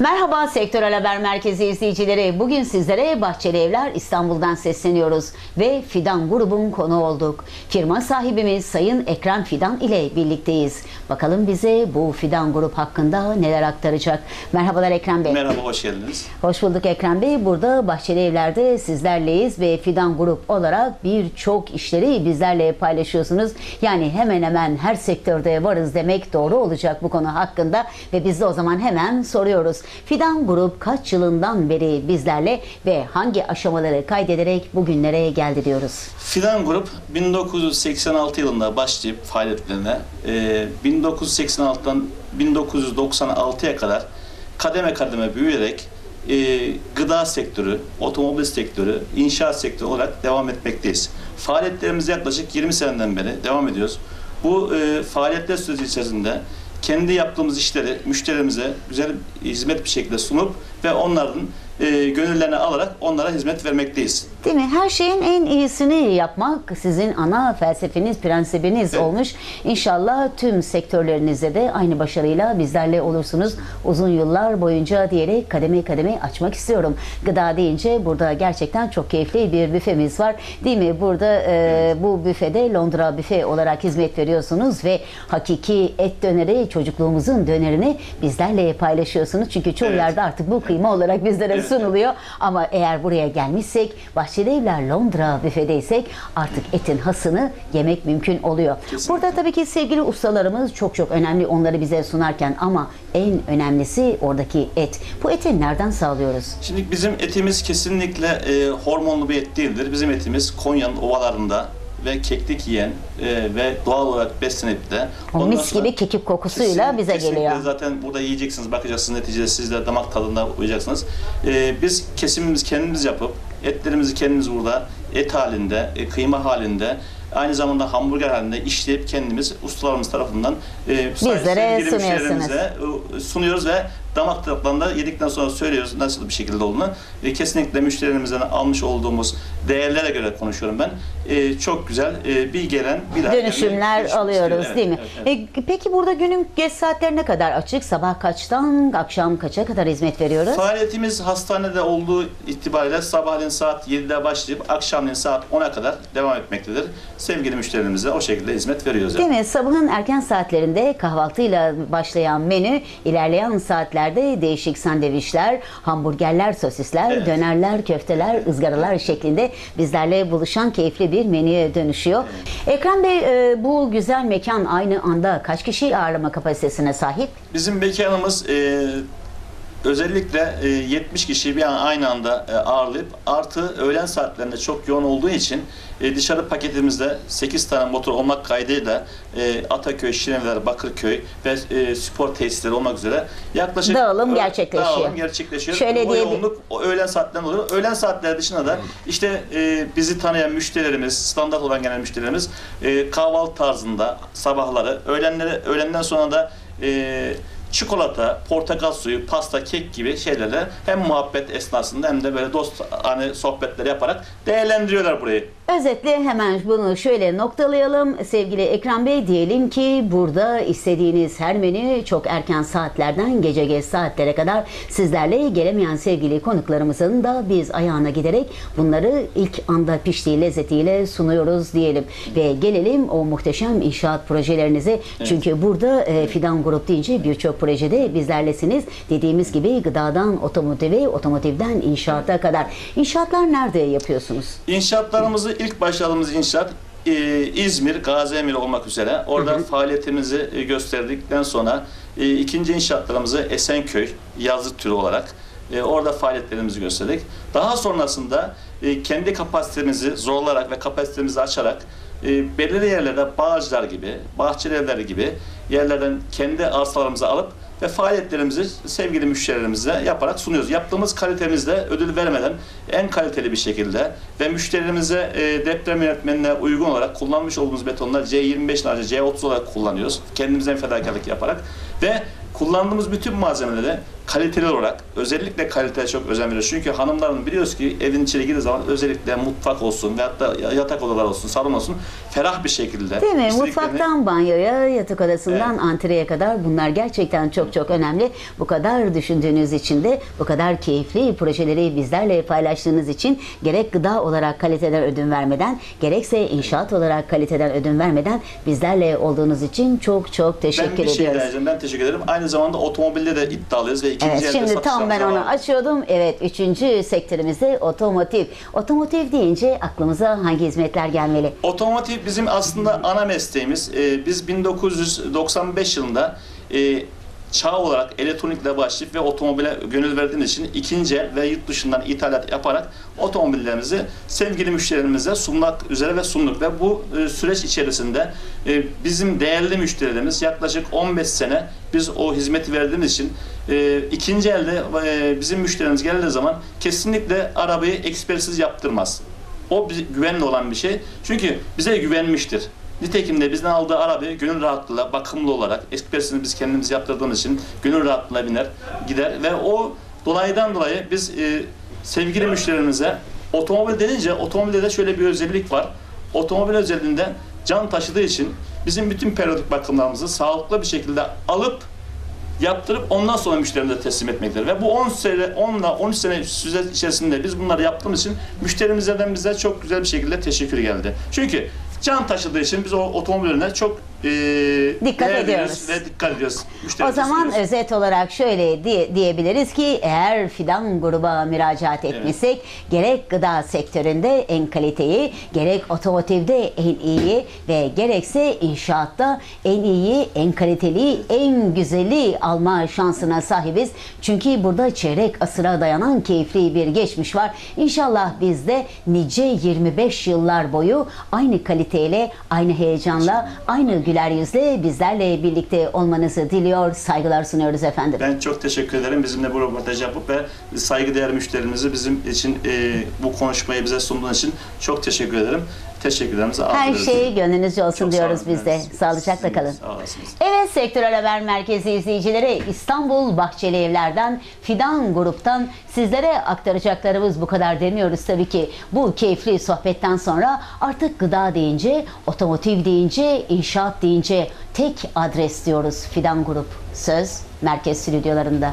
Merhaba Sektörel Haber Merkezi izleyicileri. Bugün sizlere Bahçeli Evler İstanbul'dan sesleniyoruz ve Fidan grubun konu olduk. Firma sahibimiz Sayın Ekrem Fidan ile birlikteyiz. Bakalım bize bu Fidan grup hakkında neler aktaracak. Merhabalar Ekrem Bey. Merhaba, hoş geldiniz. Hoş bulduk Ekrem Bey. Burada Bahçeli Evler'de sizlerleyiz ve Fidan Grup olarak birçok işleri bizlerle paylaşıyorsunuz. Yani hemen hemen her sektörde varız demek doğru olacak bu konu hakkında ve biz de o zaman hemen soruyoruz. Fidan Grup kaç yılından beri bizlerle ve hangi aşamaları kaydederek bugünlere geldi diyoruz. Fidan Grup 1986 yılında başlayıp faaliyetlerine e, 1986'dan 1996'ya kadar kademe kademe büyüyerek e, gıda sektörü, otomobil sektörü, inşaat sektörü olarak devam etmekteyiz. Faaliyetlerimiz yaklaşık 20 seneden beri devam ediyoruz. Bu e, faaliyetler süreci içerisinde kendi yaptığımız işleri müşterimize güzel hizmet bir şekilde sunup ve onların e, gönüllerini alarak onlara hizmet vermekteyiz. Değil mi? Her şeyin en iyisini yapmak sizin ana felsefeniz, prensibiniz Evet. olmuş. İnşallah tüm sektörlerinizde de aynı başarıyla bizlerle olursunuz. Uzun yıllar boyunca diyerek kademe kademe açmak istiyorum. Gıda deyince burada gerçekten çok keyifli bir büfemiz var. Değil mi? Burada e, bu büfede Londra büfe olarak hizmet veriyorsunuz ve hakiki et döneri, çocukluğumuzun dönerini bizlerle paylaşıyorsunuz. Çünkü çoğu Evet. yerde artık bu kıyma olarak bizlere Evet, sunuluyor. Ama eğer buraya gelmişsek, Bahçeli Evler Londra büfedeysek artık etin hasını yemek mümkün oluyor. Kesinlikle. Burada tabii ki sevgili ustalarımız çok çok önemli onları bize sunarken ama en önemlisi oradaki et. Bu eti nereden sağlıyoruz? Şimdi bizim etimiz kesinlikle e, hormonlu bir et değildir. Bizim etimiz Konya'nın ovalarında ve keklik yiyen e, ve doğal olarak beslenip de O mis gibi kekik kokusuyla Kesin- bize kesinlikle geliyor. Zaten burada yiyeceksiniz, bakacaksınız neticede siz de damak tadında uyacaksınız. Ee, biz kesimimizi kendimiz yapıp etlerimizi kendimiz burada et halinde, e, kıyma halinde aynı zamanda hamburger halinde işleyip kendimiz ustalarımız tarafından e, Bizlere sunuyorsunuz. e, sunuyoruz ve damak tatlarında yedikten sonra söylüyoruz nasıl bir şekilde olduğunu. E, kesinlikle müşterilerimizden almış olduğumuz değerlere göre konuşuyorum ben. E, çok güzel e, bir gelen bir daha Dönüşümler düşünmek alıyoruz istiyor. değil mi? Evet, evet, evet. E, peki burada günün geç saatleri ne kadar açık? Sabah kaçtan akşam kaça kadar hizmet veriyoruz? Faaliyetimiz hastanede olduğu itibariyle sabahleyin saat 7'de başlayıp akşamleyin saat 10'a kadar devam etmektedir. Sevgili müşterilerimize o şekilde hizmet veriyoruz. Değil Yani. mi? Sabahın erken saatlerinde kahvaltıyla başlayan menü ilerleyen saatlerde değişik sandviçler, hamburgerler, sosisler, Evet. dönerler, köfteler, ızgaralar şeklinde bizlerle buluşan keyifli bir menüye dönüşüyor. Ekrem Bey e, bu güzel mekan aynı anda kaç kişi ağırlama kapasitesine sahip? Bizim mekanımız e, özellikle e, 70 kişiyi bir an aynı anda e, ağırlayıp artı öğlen saatlerinde çok yoğun olduğu için e, dışarı paketimizde 8 tane motor olmak kaydıyla e, Ataköy, Şirinler, Bakırköy ve e, spor tesisleri olmak üzere yaklaşık Dağılım gerçekleşiyor. Dağılım gerçekleşiyor. Şöyle diye- yoğunluk o öğlen saatlerinde oluyor. Öğlen saatleri dışında da işte e, bizi tanıyan müşterilerimiz, standart olan gelen müşterilerimiz e, kahvaltı tarzında sabahları, öğlenleri, öğlenden sonra da e, çikolata, portakal suyu, pasta, kek gibi şeylerle hem muhabbet esnasında hem de böyle dost hani sohbetler yaparak değerlendiriyorlar burayı. Özetle hemen bunu şöyle noktalayalım. Sevgili Ekrem Bey diyelim ki burada istediğiniz her menü çok erken saatlerden gece geç saatlere kadar sizlerle gelemeyen sevgili konuklarımızın da biz ayağına giderek bunları ilk anda piştiği lezzetiyle sunuyoruz diyelim. Ve gelelim o muhteşem inşaat projelerinize. Çünkü burada e, Fidan Grup deyince birçok projede bizlerlesiniz. Dediğimiz gibi gıdadan otomotive, otomotivden inşaata kadar. İnşaatlar nerede yapıyorsunuz? İnşaatlarımızı ilk başladığımız inşaat e, İzmir, Gaziemir olmak üzere. Orada faaliyetimizi e, gösterdikten sonra e, ikinci inşaatlarımızı Esenköy, yazlık türü olarak e, orada faaliyetlerimizi gösterdik. Daha sonrasında e, kendi kapasitemizi zorlarak ve kapasitemizi açarak e, belirli yerlerde bağcılar gibi, bahçeli evler gibi yerlerden kendi arsalarımızı alıp ve faaliyetlerimizi sevgili müşterilerimize yaparak sunuyoruz. Yaptığımız kalitemizde ödül vermeden en kaliteli bir şekilde ve müşterilerimize e, deprem yönetmenine uygun olarak kullanmış olduğumuz betonlar C25 narca C30 olarak kullanıyoruz. Kendimizden fedakarlık yaparak Ve kullandığımız bütün malzemelere kaliteli olarak özellikle kaliteye çok özen veriyoruz. Çünkü hanımların biliyoruz ki evin içeri girdiği zaman özellikle mutfak olsun ve hatta yatak odalar olsun, salon olsun ferah bir şekilde. Değil mi? Mutfaktan banyoya, yatak odasından antreye kadar bunlar gerçekten çok çok önemli. Bu kadar düşündüğünüz için de bu kadar keyifli projeleri bizlerle paylaştığınız için gerek gıda olarak kaliteden ödün vermeden gerekse inşaat olarak kaliteden ödün vermeden bizlerle olduğunuz için çok çok teşekkür ben bir şey ediyoruz. diyeceğim. Ben teşekkür ederim. Aynı zamanda otomobilde de iddialıyız ve ikinci Evet elde şimdi tam ben onu var. açıyordum. Evet üçüncü sektörümüzde otomotiv. Otomotiv deyince aklımıza hangi hizmetler gelmeli? Otomotiv bizim aslında ana mesleğimiz. Ee, biz 1995 yılında e, çağ olarak elektronikle başlayıp ve otomobile gönül verdiğimiz için ikinci el ve yurt dışından ithalat yaparak otomobillerimizi sevgili müşterilerimize sunmak üzere ve sunduk. Ve bu e, süreç içerisinde e, bizim değerli müşterilerimiz yaklaşık 15 sene biz o hizmeti verdiğimiz için e, ikinci elde e, bizim müşterimiz geldiği zaman kesinlikle arabayı ekspersiz yaptırmaz. O güvenli olan bir şey. Çünkü bize güvenmiştir. Nitekim de bizden aldığı arabayı gönül rahatlığıyla, bakımlı olarak, ekspresini biz kendimiz yaptırdığımız için gönül rahatlığıyla biner, gider ve o dolaydan dolayı biz e, sevgili müşterilerimize otomobil denince otomobilde de şöyle bir özellik var. Otomobil özelliğinde can taşıdığı için bizim bütün periyodik bakımlarımızı sağlıklı bir şekilde alıp yaptırıp ondan sonra müşterimize teslim etmektir. Ve bu 10 sene, 10 ile 13 sene süre içerisinde biz bunları yaptığımız için müşterimizden bize çok güzel bir şekilde teşekkür geldi. Çünkü can taşıdığı için biz o otomobillerine çok e, Dikkat ediyoruz. Ve dikkat ediyoruz. O Müşterimize zaman sunuyoruz. özet olarak şöyle diye, diyebiliriz ki eğer fidan gruba müracaat etmişsek gerek gıda sektöründe en kaliteyi, gerek otomotivde en iyi ve gerekse inşaatta en iyi, en kaliteli, en güzeli alma şansına sahibiz. Çünkü burada çeyrek asıra dayanan keyifli bir geçmiş var. İnşallah biz de nice 25 yıllar boyu aynı kaliteyle, aynı heyecanla, aynı güler yüzle bizlerle birlikte olmanızı diliyor, saygılar sunuyoruz efendim. Ben çok teşekkür ederim bizimle bu röportajı yapıp ve saygıdeğer müşterimizi bizim için e, bu konuşmayı bize sunduğun için çok teşekkür ederim. Teşekkürlerimizi Her ederiz. şey gönlünüzce olsun Çok sağ diyoruz olun. biz de. Evet. Sağlıcakla kalın. Sağ olasınız. Evet Sektörel Haber Merkezi izleyicileri İstanbul Bahçeli Evler'den Fidan Grup'tan sizlere aktaracaklarımız bu kadar demiyoruz tabii ki. Bu keyifli sohbetten sonra artık gıda deyince, otomotiv deyince, inşaat deyince tek adres diyoruz Fidan Grup. Söz Merkez Stüdyolarında.